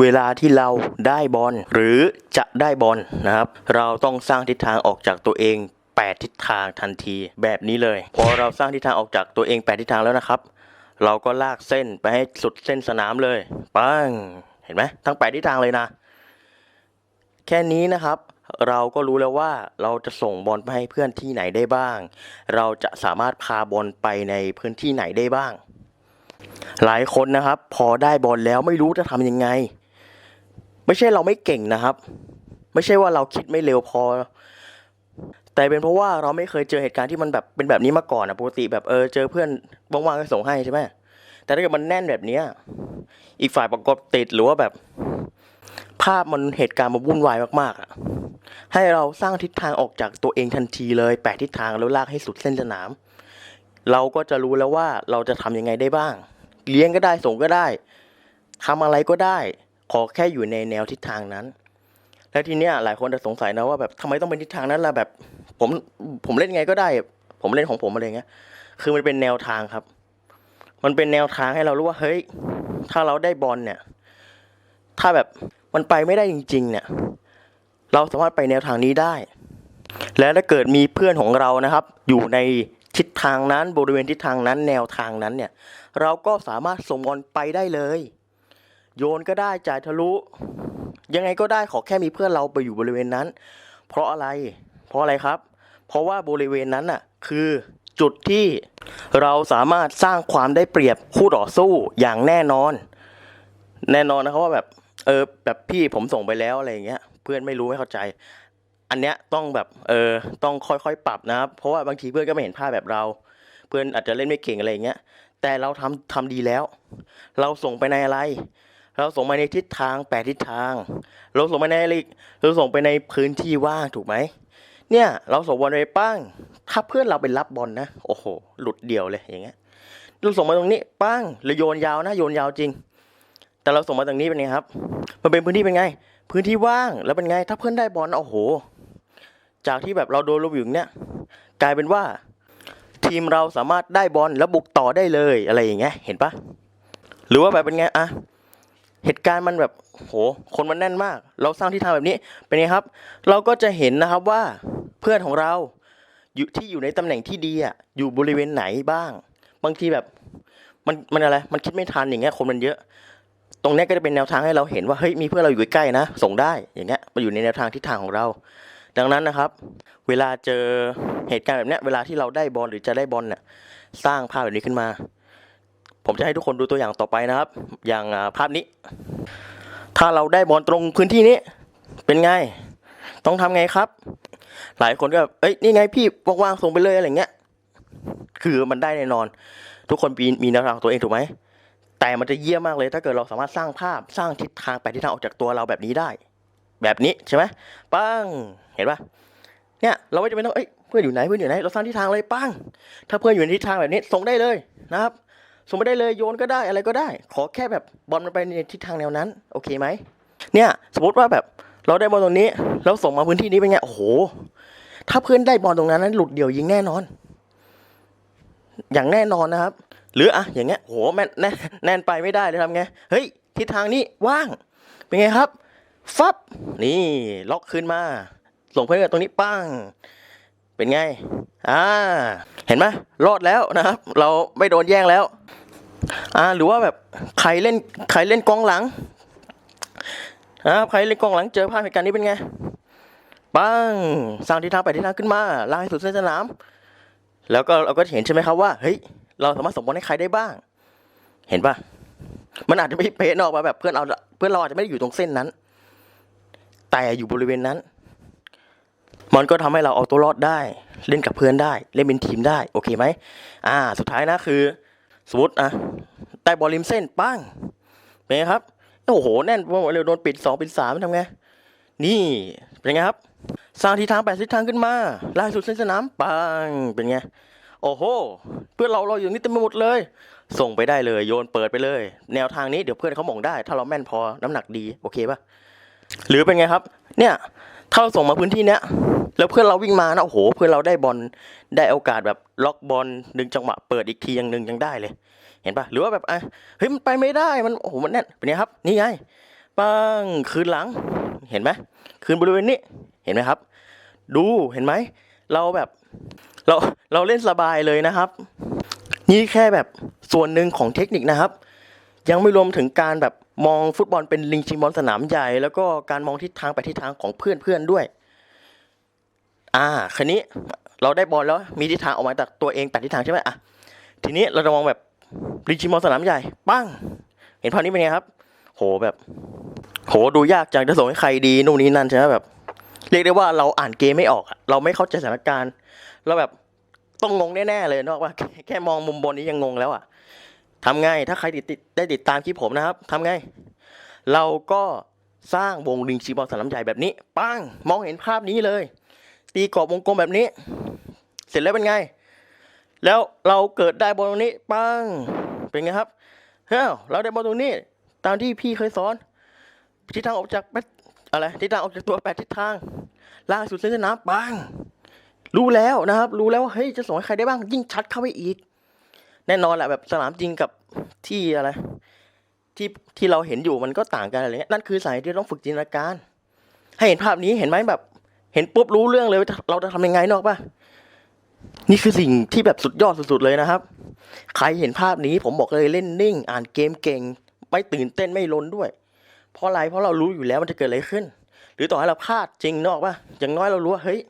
เวลาที่เราได้บอลหรือจะได้บอลนะครับ เราต้องสร้างทิศทางออกจากตัวเอง 8 ทิศทางทันทีแบบนี้เลย พอเราสร้างทิศทางออกจากตัวเอง 8 ทิศทางแล้วนะครับ เราก็ลากเส้นไปให้สุดเส้นสนามเลยปังเห็นไหมทั้ง 8 ทิศทางเลยนะ แค่นี้นะครับเราก็รู้แล้วว่าเราจะส่งบอลไปให้เพื่อนที่ไหนได้บ้าง เราจะสามารถพาบอลไปในพื้นที่ไหนได้บ้าง หลายคนนะครับ พอได้บอลแล้วไม่รู้จะทำยังไง ไม่ใช่เราไม่เก่งนะครับ ไม่ใช่ว่าเราคิดไม่เร็วพอ แต่เป็นเพราะว่าเราไม่เคยเจอเหตุการณ์ที่มันแบบเป็นแบบนี้มาก่อนอะปกติแบบเออเจอเพื่อนว่างๆก็ส่งให้ใช่ไหมแต่ถ้าเกิดมันแน่นแบบนี้อีกฝ่ายประกอบติดหรือว่าแบบ ภาพมันเหตุการณ์มันวุ่นวายมากๆอะให้เราสร้างทิศทางออกจากตัวเองทันทีเลยแปดทิศทางแล้วลากให้สุดเส้นสนาม เราก็จะรู้แล้วว่าเราจะทำยังไงได้บ้าง เลี้ยงก็ได้ส่งก็ได้ทำอะไรก็ได้ ขอแค่อยู่ในแนวทิศทางนั้น แล้วทีเนี้ยหลายคนจะสงสัยนะว่าแบบทำไมต้องเป็นทิศทางนั้นล่ะแบบผมผมเล่นไงก็ได้ ผมเล่นของผมอะไรเงี้ย คือมันเป็นแนวทางครับ มันเป็นแนวทางให้เรารู้ว่าเฮ้ย ถ้าเราได้บอลเนี่ย ถ้าแบบมันไปไม่ได้จริง ๆ เนี่ย เราสามารถไปแนวทางนี้ได้ และถ้าเกิดมีเพื่อนของเรานะครับ อยู่ในทิศทางนั้นบริเวณทิศทางนั้น แนวทางนั้นเนี่ย เราก็สามารถส่งบอลไปได้เลย โยนก็ได้จ่ายทะลุ ยังไงก็ได้ขอแค่มีเพื่อนเราไปอยู่บริเวณนั้น เพราะอะไร เพราะอะไรครับ เพราะว่าบริเวณนั้นน่ะคือจุดที่เราสามารถสร้างความได้เปรียบคู่ต่อสู้อย่างแน่นอน แน่นอนนะครับว่าแบบเออแบบพี่ผมส่งไปแล้วอะไรอย่างเงี้ย เพื่อนไม่รู้ไม่เข้าใจ อันเนี้ยต้องแบบเออต้องค่อยๆปรับนะครับ เพราะว่าบางทีเพื่อนก็ไม่เห็นภาพแบบเรา เพื่อนอาจจะเล่นไม่เก่งอะไรอย่างเงี้ยแต่เราทำทำดีแล้ว เราส่งไปในอะไร เราส่งไปในทิศทางแปดทิศทาง เราส่งไปในอะไรอีกเราส่งไปในพื้นที่ว่างถูกไหมเนี่ยเราส่งบอลไปปั้งถ้าเพื่อนเราไปรับบอลนะโอ้โหหลุดเดี่ยวเลยอย่างเงี้ยเราส่งมาตรงนี้ปั้งแล้วโยนยาวนะโยนยาวจริง แต่เราส่งมาตรงนี้เป็นไงครับ มันเป็นพื้นที่เป็นไง พื้นที่ว่างแล้วเป็นไง ถ้าเพื่อนได้บอลโอ้โห จากที่แบบเราโดนลูกอยู่อย่างเนี้ยกลายเป็นว่า ทีมเราสามารถได้บอลแล้วบุกต่อได้เลยอะไรอย่างเงี้ยเห็นปะหรือว่าแบบเป็นไงอะ เหตุการณ์มันแบบโหคนมันแน่นมาก เราสร้างที่ทางแบบนี้เป็นไงครับ เราก็จะเห็นนะครับว่าเพื่อนของเราอยู่ที่อยู่ในตำแหน่งที่ดีอะอยู่บริเวณไหนบ้าง บางทีแบบมันมันอะไรมันคิดไม่ทันอย่างเงี้ยคนมันเยอะ ตรงนี้ก็จะเป็นแนวทางให้เราเห็นว่าเฮ้ยมีเพื่อนเราอยู่ใกล้ๆนะ ส่งได้อย่างเงี้ยมาอยู่ในแนวทางทิศทางของเรา ดังนั้นนะครับ เวลาเจอเหตุการณ์แบบเนี้ยเวลาที่เราได้บอลหรือจะได้บอลเนี่ยสร้างภาพแบบนี้ขึ้นมา ผมจะให้ทุกคนดูตัวอย่างต่อไปนะครับ อย่างภาพนี้ ถ้าเราได้บอลตรงพื้นที่นี้ เป็นไง ต้องทำไงครับ หลายคนก็แบบเอ้ยนี่ไงพี่ว่างๆส่งไปเลยอะไรเงี้ย คือมันได้แน่นอน ทุกคนมีมีแนวทางของตัวเองถูกไหมแต่มันจะเยี่ยมมากเลย ถ้าเกิดเราสามารถสร้างภาพสร้างทิศทางไปทิศทางออกจากตัวเราแบบนี้ได้ แบบนี้ใช่ไหมปังเห็นปะเนี่ยเราไม่จำเป็นต้องเอ้ยเพื่อนอยู่ไหนเพื่อนอยู่ไหนเราสร้างทิศทางเลยปังถ้าเพื่อนอยู่ในทิศทางแบบนี้ส่งได้เลยนะครับ ส่งไปได้เลยโยนก็ได้อะไรก็ได้ ขอแค่แบบบอลมันไปในทิศทางแนวนั้น โอเคไหมเนี่ยสมมติว่าแบบเราได้บอลตรงนี้แล้วส่งมาพื้นที่นี้เป็นไงโอ้โห ถ้าเพื่อนได้บอลตรงนั้นนั้นหลุดเดี่ยวยิงแน่นอน อย่างแน่นอนนะครับ หรืออะอย่างเงี้ยโหแม่นแน่นแน่นไปไม่ได้เลยทำไงเฮ้ยทิศทางนี้ว่าง เป็นไงครับฟับนี่ล็อกขึ้นมาส่งเพื่อนตรงนี้ปั้งเป็นไง อ่า เห็นไหมรอดแล้วนะครับ เราไม่โดนแย่งแล้ว อ่าหรือว่าแบบใครเล่นใครเล่นกองหลังนะครับใครเล่นกองหลังเจอภาพเหตุการณ์นี้เป็นไงปังสร้างทิศทางไปทิศทางขึ้นมาลากให้สุดเส้นสนาม แล้วก็เราก็เห็นใช่ไหมครับว่าเฮ้ยเราสามารถส่งบอลให้ใครได้บ้าง เห็นปะมันอาจจะไม่เป๊ะนออกมาแบบเพื่อนเราเพื่อนเราอาจจะไม่ได้อยู่ตรงเส้นนั้น แต่อยู่บริเวณนั้น มันก็ทำให้เราเอาตัวรอดได้ เล่นกับเพื่อนได้ เล่นเป็นทีมได้ โอเคไหมอ่า สุดท้ายนะคือ สมมติอะได้บอลริมเส้นปั้งเป็นไงครับโอ้โหแน่นเร็วโดนปิดสองปิดสามทำไง นี่เป็นไงครับสร้างทิศทางแปดทิศทางขึ้นมาล่าสุดเส้นสนามปังเป็นไงโอ้โห เพื่อนเราเราอยู่นี่เต็มไปหมดเลย ส่งไปได้เลยโยนเปิดไปเลย แนวทางนี้เดี๋ยวเพื่อนเขาหมงได้ ถ้าเราแม่นพอน้ำหนักดีโอเคป่ะหรือเป็นไงครับ เนี่ยถ้าเราส่งมาพื้นที่เนี้ย แล้วเพื่อนเราวิ่งมานะโอ้โห เพื่อนเราได้บอลได้โอกาสแบบล็อกบอลดึงจังหวะเปิดอีกทีอยังหนึ่งยังได้เลย เห็นปะหรือว่าแบบอะเฮ้ยมันไปไม่ได้มันโอ้โหมันแน่นเป็นไงครับ นี่ไงปังคืนหลังเห็นไหมคืนบริเวณนี้เห็นไหมครับ ดูเห็นไหมเราแบบเราเราเล่นสบายเลยนะครับ นี่แค่แบบส่วนหนึ่งของเทคนิคนะครับ ยังไม่รวมถึงการแบบมองฟุตบอลเป็นลิงชิงบอลสนามใหญ่ แล้วก็การมองทิศทางไปทิศทางของเพื่อนเพื่อนๆด้วย อ่าคันนี้เราได้บอลแล้วมีทิศทางออกมาจากตัวเองแปดทิศทางใช่ไหมอะทีนี้เราจะมองแบบลิงชิงบอลสนามใหญ่ปั้งเห็นภาพนี้เป็นไงครับ โหแบบ โหดูยากจังจะส่งให้ใครดีนู่นนี่นั่นใช่ไหมแบบ เรียกได้ว่าเราอ่านเกมไม่ออกเราไม่เข้าใจสถานการณ์เราแบบต้องงงแน่ๆเลยนอกว่าแค่แค่มองมุมบนนี้ยังงงแล้วอะทำไงถ้าใครติดติดได้ติดตามคลิปผมนะครับทำไง เราก็สร้างวงลิงชีบอลสนามใหญ่แบบนี้ ปั้งมองเห็นภาพนี้เลย ตีกรอบวงกลมแบบนี้ เสร็จแล้วเป็นไง แล้วเราเกิดได้บอลตรงนี้ปังเป็นไงครับเฮ้ยเราได้บอลตรงนี้ ตามที่พี่เคยสอนทิศทางออกจากแปดอะไรทิศทางออกจากตัวแปดทิศทางล่างสุดเส้นสนามปังรู้แล้วนะครับ รู้แล้วว่าเฮ้ยจะส่งให้ใครได้บ้าง ยิ่งชัดเข้าไปอีก แน่นอนแหละแบบสนามจริงกับที่อะไรที่ที่เราเห็นอยู่มันก็ต่างกันอะไรเงี้ยนั่นคือสาเหตุที่ต้องฝึกจินตนาการ ให้เห็นภาพนี้เห็นไหมแบบ ห็นปุ๊บรู้เรื่องเลยเราจะทำยังไงนอกป่ะนี่คือสิ่งที่แบบสุดยอดสุดๆเลยนะครับ ใครเห็นภาพนี้ผมบอกเลยเล่นนิ่ง อ่านเกมเก่ง ไม่ตื่นเต้นไม่ล้นด้วย เพราะอะไรเพราะเรารู้อยู่แล้วมันจะเกิดอะไรขึ้น หรือต่อให้เราพลาดจริงนอกป่ะอย่างน้อยเรารู้ว่าเฮ้ย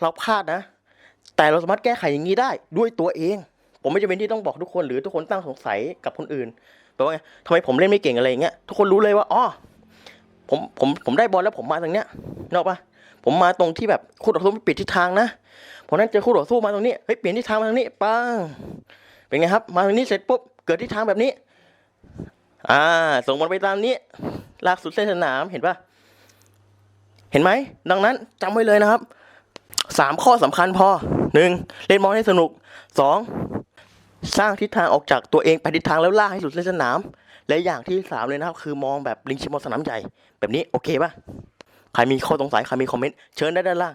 เราพลาดนะ แต่เราสามารถแก้ไขอย่างนี้ได้ด้วยตัวเอง ผมไม่จำเป็นที่ต้องบอกทุกคนหรือทุกคนตั้งสงสัยกับคนอื่นแปลว่าไงทำไมผมเล่นไม่เก่งอะไรอย่างเงี้ยทุกคนรู้เลยว่าอ๋อผมผมผมได้บอลแล้วผมมาตรงเนี้ยนกอกป่ะ ผมมาตรงที่แบบคู่ต่อสู้ไม่ปิดทิศทางนะผมนั้นเจอคู่ต่อสู้มาตรงนี้เฮ้ยเปลี่ยนทิศทางมาตรงนี้ปังเป็นไงครับมาตรงนี้เสร็จปุ๊บเกิดทิศทางแบบนี้ อ่า ส่งบอลไปตามนี้ ลากสุดเส้นสนามเห็นปะเห็นไหมดังนั้นจำไว้เลยนะครับสามข้อสำคัญพอหนึ่งเล่นบอลให้สนุกสองสร้างทิศทางออกจากตัวเองไปทิศทางแล้วลากให้สุดเส้นสนาม และอย่างที่สามเลยนะครับ คือมองแบบลิงชิมบอลสนามใหญ่ แบบนี้โอเคป่ะ ใครมีข้อสงสัย ใครมีคอมเมนต์ เชิญได้ด้านล่าง